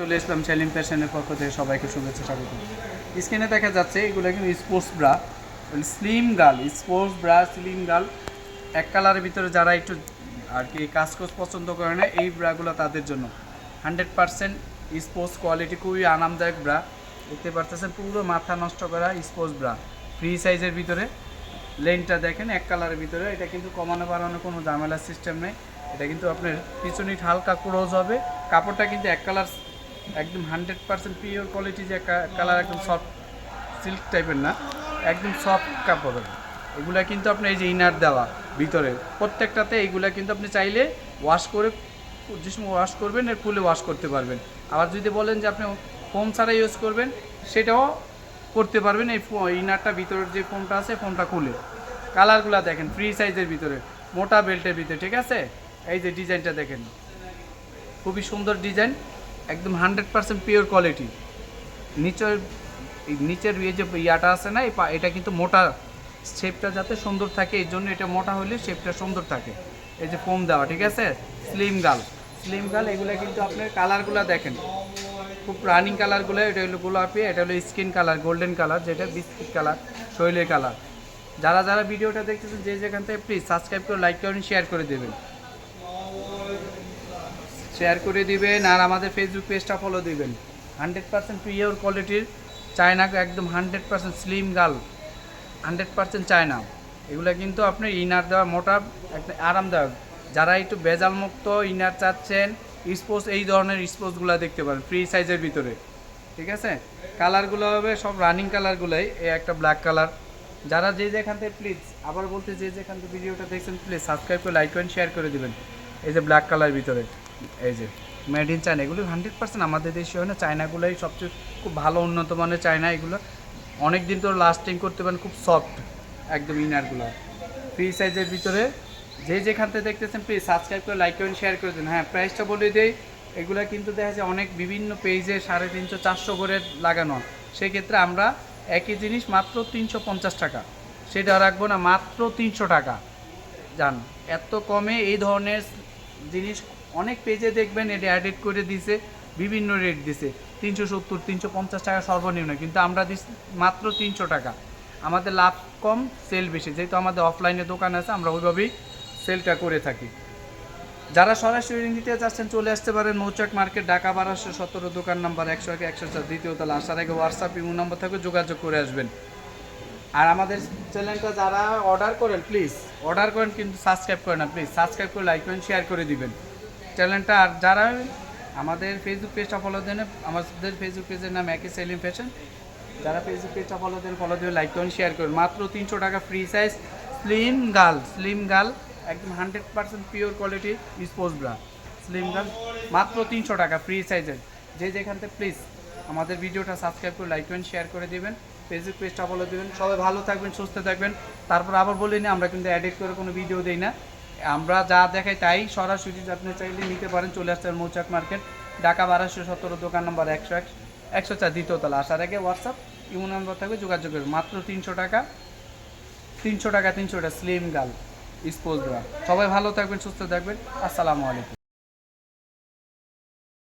চলে আসলাম সেলিম ফ্যাশনের পক্ষ থেকে সবাইকে শুভেচ্ছা, স্বাগত। স্ক্রিনে দেখা যাচ্ছে এগুলো কিন্তু sports bra slim girl sports bra slim girl এক কালারের ভিতরে যারা একটু আর কি কোজ পছন্দ করে না, এই ব্রাগুলো তাদের জন্য। হান্ড্রেড পারসেন্ট স্পোর্টস কোয়ালিটি খুবই আরামদায়ক ব্রা দেখতে পারতেছেন, পুরো মাথা নষ্ট করা স্পোর্টস ব্রা ফ্রি সাইজের ভিতরে। লেনটা দেখেন, এক কালারের ভিতরে। এটা কিন্তু কমানো বাড়ানো কোনো ঝামেলার সিস্টেম নেই। এটা কিন্তু আপনার পিছনে হালকা ক্রোজ হবে। কাপড়টা কিন্তু এক কালার একদম হান্ড্রেড পার্সেন্ট পিওর কোয়ালিটি যে কালার একদম সফট সিল্ক টাইপের না, একদম সফট কাপড় এগুলা কিন্তু আপনার এই যে ইনার দেওয়া ভিতরে, প্রত্যেকটাতে এইগুলা কিন্তু আপনি চাইলে ওয়াশ করে, যে সময় ওয়াশ করবেন, এর ফুলে ওয়াশ করতে পারবেন। আবার যদি বলেন যে আপনি ফোম ছাড়া ইউজ করবেন, সেটাও করতে পারবেন এই ইনারটা ভিতরের যে ফোনটা আছে ফোনটা খুলে। কালারগুলো দেখেন ফ্রি সাইজের ভিতরে, মোটা বেল্টের ভিতরে, ঠিক আছে? এই যে ডিজাইনটা দেখেন। খুবই সুন্দর ডিজাইন একদম হান্ড্রেড পার্সেন্ট পিওর কোয়ালিটি। নিচের নিচের ইয়ে যে ইয়াটা আছে না এটা কিন্তু মোটা শেপটা যাতে সুন্দর থাকে, এই জন্য এটা মোটা হলে শেপটা সুন্দর থাকে। এই যে ফোম দেওয়া, ঠিক আছে? স্লিম গাল স্লিম গাল এগুলো কিন্তু আপনার কালারগুলো দেখেন। খুব রানিং কালারগুলো এটা হলো গোলাপি, এটা হলো স্কিন কালার গোল্ডেন কালার যেটা বিস্কিট কালার শৈলের কালার যারা যারা ভিডিওটা দেখতেছেন, যে যেখান থেকে প্লিজ সাবস্ক্রাইব করে লাইক করেন শেয়ার করে দেবেন। শেয়ার করে দিবেন আর আমাদের ফেসবুক পেজটা ফলো দিবেন। হান্ড্রেড পার্সেন্ট পিওর কোয়ালিটির চায়না একদম hundred percent slim girl hundred percent China. এগুলো কিন্তু আপনি ইনার দেওয়া মোটা, একটা আরামদায়ক। যারা একটু বেজাল মুক্ত ইনার চাচ্ছেন স্পোর্টস এই ধরনের স্পোর্টসগুলো দেখতে পারেন ফ্রি সাইজের ভিতরে। ঠিক আছে? কালারগুলো হবে সব রানিং কালারগুলোই এই একটা ব্ল্যাক কালার যারা যে যেখান থেকে প্লিজ আবার বলতে যে যেখান থেকে ভিডিওটা দেখছেন প্লিজ সাবস্ক্রাইব করে লাইক করেন শেয়ার করে দিবেন। এই যে ব্ল্যাক কালার ভিতরে। এই যে মেড ইন চায়না এগুলো হান্ড্রেড পার্সেন্ট আমাদের দেশে হয় না। চায়নাগুলোই সবচেয়ে খুব ভালো উন্নত মানের চায়না এগুলো অনেক দিন তো লাস্টিং করতে পারেন, খুব সফট একদম ইনারগুলো ফ্রি সাইজের ভিতরে যে যেখান থেকে দেখতেছেন প্লিজ সাবস্ক্রাইব করে লাইক করেন শেয়ার করে দিন। হ্যাঁ প্রাইসটা বলে দেই, এগুলা কিন্তু দেখা যায় অনেক বিভিন্ন পেজে সাড়ে তিনশো, চারশো করে লাগানো। সেক্ষেত্রে আমরা একই জিনিস মাত্র তিনশো পঞ্চাশ টাকা। সেটা রাখব না, মাত্র তিনশো টাকা। জান, এত কমে এই ধরনের জিনিস অনেক পেজে দেখবেন এটা অ্যাডেড করে দিছে, বিভিন্ন রেট দিছে। তিনশো সত্তর, তিনশো পঞ্চাশ টাকা সর্বনিম্ন, কিন্তু আমরা দিচ্ছি মাত্র তিনশো টাকা। আমাদের লাভ কম সেল বেশি। যেহেতু আমাদের অফলাইনে দোকান আছে, আমরা ওইভাবেই সেলটা করে থাকি। যারা সরাসরি নিতে চাচ্ছেন চলে আসতে পারেন মৌচাক মার্কেট, ঢাকা বারোশো সতেরো দোকান নাম্বার, একশো এক একশো চার, দ্বিতীয় তলা। আসার আগে হোয়াটসঅ্যাপ ইমো নম্বর থাকবে যোগাযোগ করে আসবেন। আর আমাদের চ্যানেলটা যারা অর্ডার করেন প্লিজ অর্ডার করেন কিন্তু সাবস্ক্রাইব করেন না প্লিজ সাবস্ক্রাইব করে লাইক করেন শেয়ার করে দিবেন। চ্যানেলটা আর যারা আমাদের ফেসবুক পেজটা ফলো দেন, আমাদের ফেসবুক পেজের নাম একই সেলিম ফ্যাশন যারা ফেসবুক পেজটা ফলো দেন ফলো দেবেন লাইক করেন শেয়ার করেন। মাত্র তিনশো টাকা free size slim girl slim girl একদম hundred percent pure quality sports bra slim girl মাত্র তিনশো টাকা ফ্রি সাইজের যে যেখান থেকে প্লিজ আমাদের ভিডিওটা সাবস্ক্রাইব করে লাইক করেন শেয়ার করে দিবেন ফেসবুক পেজটা ফলো দেবেন। সবাই ভালো থাকবেন, সুস্থ থাকবেন। তারপর আবার বলে নিই আমরা কিন্তু এডিট করে কোনো ভিডিও দেই না। আমরা যা দেখাই তাই সরাসরি আপনি চাইলে নিতে পারেন, চলে আসতে মৌচাক মার্কেট, ঢাকা বারাশো সতেরো, দোকান নম্বর একশো এক, একশো চার দ্বিতীয়তলা আসার আগে হোয়াটসঅ্যাপ ইমো নাম্বার থাকবে, যোগাযোগ মাত্র তিনশো টাকা তিনশো টাকা তিনশো টাকা স্লিম গাল স্পোজ দেওয়া সবাই ভালো থাকবেন, সুস্থ থাকবেন। আসসালামু আলাইকুম।